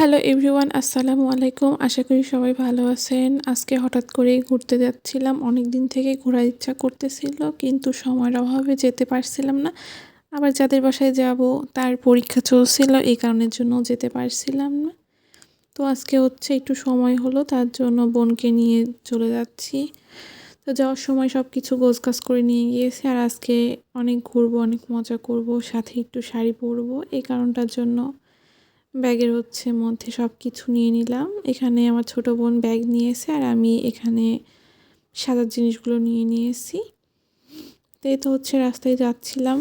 Hello everyone, আসসালামু আলাইকুম। আশা করি সবাই ভালো আছেন। আজকে হঠাৎ করেই ঘুরতে যাচ্ছিলাম। অনেক দিন থেকে ঘোরার ইচ্ছা করতেছিল, কিন্তু সময়ের অভাবে যেতে পারছিলাম না। আবার যাদের বাসায় যাব, তার পরীক্ষা চলছিল, এই কারণের জন্য যেতে পারছিলাম না। তো আজকে হচ্ছে একটু সময় হলো, তার জন্য বোনকে নিয়ে চলে যাচ্ছি। তো যাওয়ার সময় সব কিছু গোছগাছ করে নিয়ে গিয়েছি, আর আজকে অনেক ঘুরবো, অনেক মজা করব, সাথে একটু শাড়ি পরবো, এই কারণটার জন্য। ব্যাগের হচ্ছে মধ্যে সব কিছু নিয়ে নিলাম। এখানে আমার ছোট বোন ব্যাগ নিয়েছে আর আমি এখানে সাজার জিনিসগুলো নিয়ে নিয়েছি। তো এই তো হচ্ছে রাস্তায় যাচ্ছিলাম।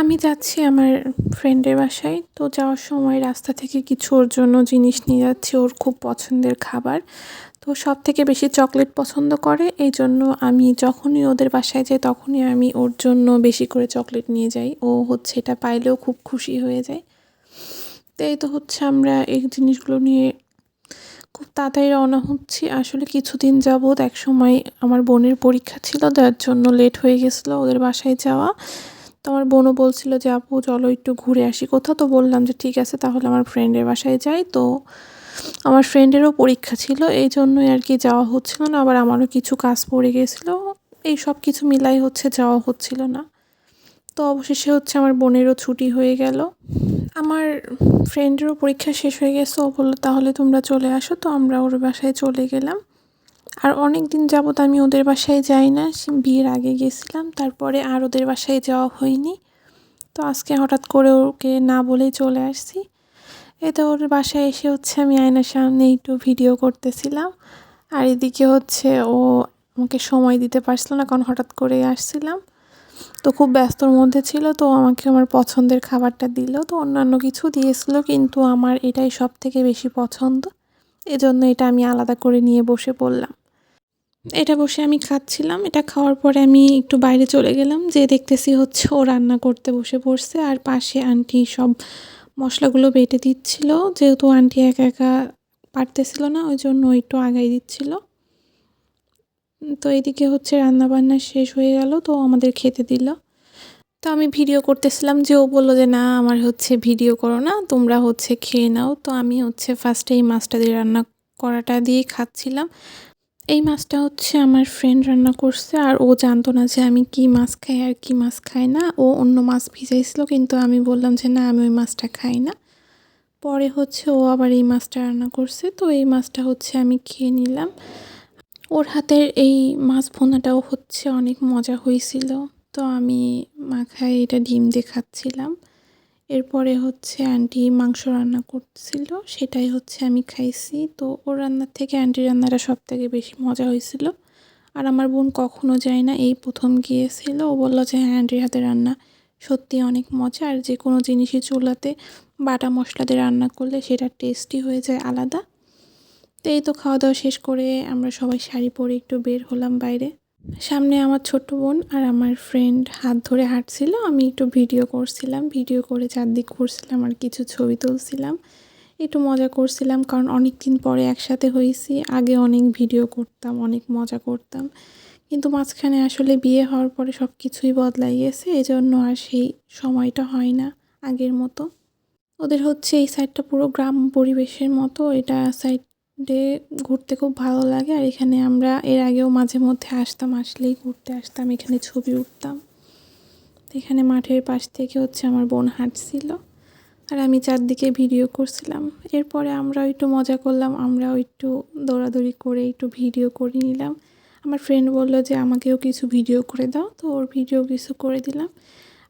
আমি যাচ্ছি আমার ফ্রেন্ডের বাসায়। তো যাওয়ার সময় রাস্তা থেকে কিছু ওর জন্য জিনিস নিয়ে যাচ্ছি। ওর খুব পছন্দের খাবার। তো সব থেকে বেশি চকলেট পছন্দ করে। এই জন্য আমি যখনই ওদের বাসায় যাই, তখনই আমি ওর জন্য বেশি করে চকলেট নিয়ে যাই। ও হচ্ছে এটা পাইলেও খুব খুশি হয়ে যায়। তো এই তো হচ্ছে আমরা এই জিনিসগুলো নিয়ে খুব তাড়াতাড়ি রওনা হচ্ছি। আসলে কিছুদিন যাবৎ এক সময় আমার বোনের পরীক্ষা ছিল, যার জন্য লেট হয়ে গেছিল ওদের বাসায় যাওয়া। তো আমার বোনও বলছিল যে, আপু, চলো একটু ঘুরে আসি কোথাও। তো বললাম যে, ঠিক আছে, তাহলে আমার ফ্রেন্ডের বাসায় যাই। তো আমার ফ্রেন্ডেরও পরীক্ষা ছিল, এই জন্যই আর কি যাওয়া হচ্ছিল না। আবার আমারও কিছু কাজ পড়ে গেছিল, এই সব কিছু মিলাই হচ্ছে যাওয়া হচ্ছিল না। তো অবশেষে হচ্ছে আমার বোনেরও ছুটি হয়ে গেল। আমার ফ্রেন্ডেরও পরীক্ষা শেষ হয়ে গেছে, ও বলল, তাহলে তোমরা চলে আসো। তো আমরা ওর বাসায় চলে গেলাম। আর অনেক দিন যাবত আমি ওদের বাসায় যাই না বিয়ের আগে গেছিলাম, তারপরে আর ওদের বাসায় যাওয়া হয়নি। তো আজকে হঠাৎ করে ওকে না বলেই চলে আসছি। এতে ওর বাসায় এসে হচ্ছে আমি আয়নার সামনে একটু ভিডিও করতেছিলাম। আর এদিকে হচ্ছে ও আমাকে সময় দিতে পারছিল না, কারণ হঠাৎ করে আসছিলাম। তো খুব ব্যস্তর মধ্যে ছিল, তো আমাকে আমার পছন্দের খাবারটা দিল। তো অন্যান্য কিছু দিয়েছিল, কিন্তু আমার এটাই সব থেকে বেশি পছন্দ। এজন্য এটা আমি আলাদা করে নিয়ে বসে পড়লাম। এটা বসে আমি খাচ্ছিলাম। এটা খাওয়ার পরে আমি একটু বাইরে চলে গেলাম যে দেখতেছি হচ্ছে ও রান্না করতে বসে পড়ছে, আর পাশে আন্টি সব মশলাগুলো বেটে দিচ্ছিল। যেহেতু আন্টি একা একা পারতেছিল না, ওই জন্য একটু আগাই দিচ্ছিল। তো এদিকে হচ্ছে রান্নাবান্না শেষ হয়ে গেল, তো আমাদের খেতে দিল। তো আমি ভিডিও করতেছিলাম যে ও বলল যে, না, আমার হচ্ছে ভিডিও করো না, তোমরা হচ্ছে খেয়ে নাও। তো আমি হচ্ছে ফার্স্টে এই মাছটা দিয়ে রান্না করাটা দিয়েই খাচ্ছিলাম। এই মাছটা হচ্ছে আমার ফ্রেন্ড রান্না করছে, আর ও জানতো না যে আমি কি মাছ খাই আর কি মাছ খাই না। ও অন্য মাছ ভিজাইছিল, কিন্তু আমি বললাম যে, না, আমি ওই মাছটা খাই না। পরে হচ্ছে ও আবার এই মাছটা রান্না করছে, তো এই মাছটা হচ্ছে আমি খেয়ে নিলাম। ওর হাতের এই মাছ ভোনাটাও হচ্ছে অনেক মজা হয়েছিল। তো আমি মাখায় এটা ডিম দিয়ে খাচ্ছিলাম। এরপরে হচ্ছে আন্টি মাংস রান্না করছিল, সেটাই হচ্ছে আমি খাইছি। তো ওর রান্নার থেকে আন্টির রান্নাটা সব থেকে বেশি মজা হয়েছিল। আর আমার বোন কখনো যায় না, এই প্রথম গিয়েছিল। ও বলল যে হ্যাঁ আন্টির হাতে রান্না সত্যি অনেক মজা। আর যে কোনো জিনিসই চুলাতে বাটা মশলা দিয়ে রান্না করলে সেটা টেস্টি হয়ে যায় আলাদা। তো এই তো খাওয়া দাওয়া শেষ করে আমরা সবাই শাড়ি পরে একটু বের হলাম বাইরে। সামনে আমার ছোট বোন আর আমার ফ্রেন্ড হাত ধরে হাঁটছিল, আমি একটু ভিডিও করছিলাম ভিডিও করে চারদিক ঘুরছিলাম আর কিছু ছবি তুলছিলাম। একটু মজা করছিলাম কারণ অনেক দিন পরে একসাথে হয়েছি, আগে অনেক ভিডিও করতাম, অনেক মজা করতাম। কিন্তু মাঝখানে আসলে বিয়ে হওয়ার পরে সব কিছুই বদলাই গেছে, এজন্য আর সেই সময়টা হয় না আগের মতো। ওদের হচ্ছে এই সাইডটা পুরো গ্রাম পরিবেশের মতো, এটা সাইড ডে ঘুরতে খুব ভালো লাগে। আর এখানে আমরা এর আগেও মাঝে মধ্যে আসতাম, আসলেই ঘুরতে আসতাম। এখানে ছবি উঠতাম। এখানে মাঠের পাশ থেকে হচ্ছে আমার বোন হাঁটছিল। আর আমি চারদিকে ভিডিও করছিলাম। এরপরে আমরাও একটু মজা করলাম। আমরাও একটু দৌড়াদৌড়ি করে একটু ভিডিও করে নিলাম। আমার ফ্রেন্ড বলল যে, আমাকেও কিছু ভিডিও করে দাও। তো ওর ভিডিও কিছু করে দিলাম।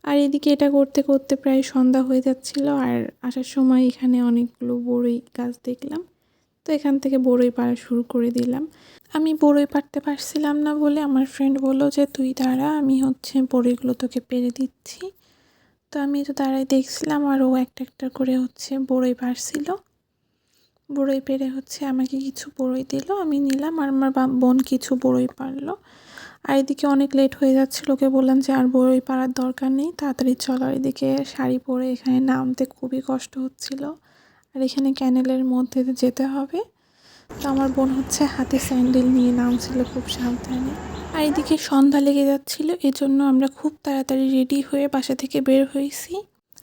আর এদিকে এটা করতে করতে প্রায় সন্ধ্যা হয়ে যাচ্ছিল। আর আসার সময় এখানে অনেকগুলো বড়ই গাছ দেখলাম। তো এখান থেকে বড়ই পাড়া শুরু করে দিলাম। আমি বড়ই পাড়তে পারছিলাম না বলে আমার ফ্রেন্ড বলল যে, তুই দাঁড়া, আমি হচ্ছে বড়ইগুলো তোকে পেরে দিচ্ছি। তো আমি তো দাঁড়াই দেখছিলাম আর ও একটা একটা করে হচ্ছে বড়ই পারছিল। বড়ই পেরে হচ্ছে আমাকে কিছু বড়ই দিল, আমি নিলাম আর আমার বোন কিছু বড়ই পারল। আর এদিকে অনেক লেট হয়ে যাচ্ছিল ওকে বললাম যে, আর বড়ই পাড়ার দরকার নেই, তাড়াতাড়ি চলো। এদিকে শাড়ি পরে এখানে নামতে খুবই কষ্ট হচ্ছিল। আর এখানে ক্যানেলের মধ্যে যেতে হবে। তো আমার বোন হচ্ছে হাতে স্যান্ডেল নিয়ে নামছিল খুব সাবধানে। আর এদিকে সন্ধ্যা লেগে যাচ্ছিল, এজন্য আমরা খুব তাড়াতাড়ি রেডি হয়ে বাসা থেকে বের হয়েছি।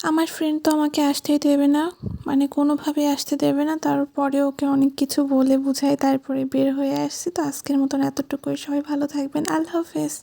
আমার ফ্রেন্ড তো আমাকে আসতেই দেবে না মানে কোনোভাবে আসতে দেবে না। তারপরে ওকে অনেক কিছু বলে বুঝাই তারপরে বের হয়ে আসছি। তো আজকের মতন এতটুকুই। সবাই ভালো থাকবেন। আল্লাহ হাফেজ।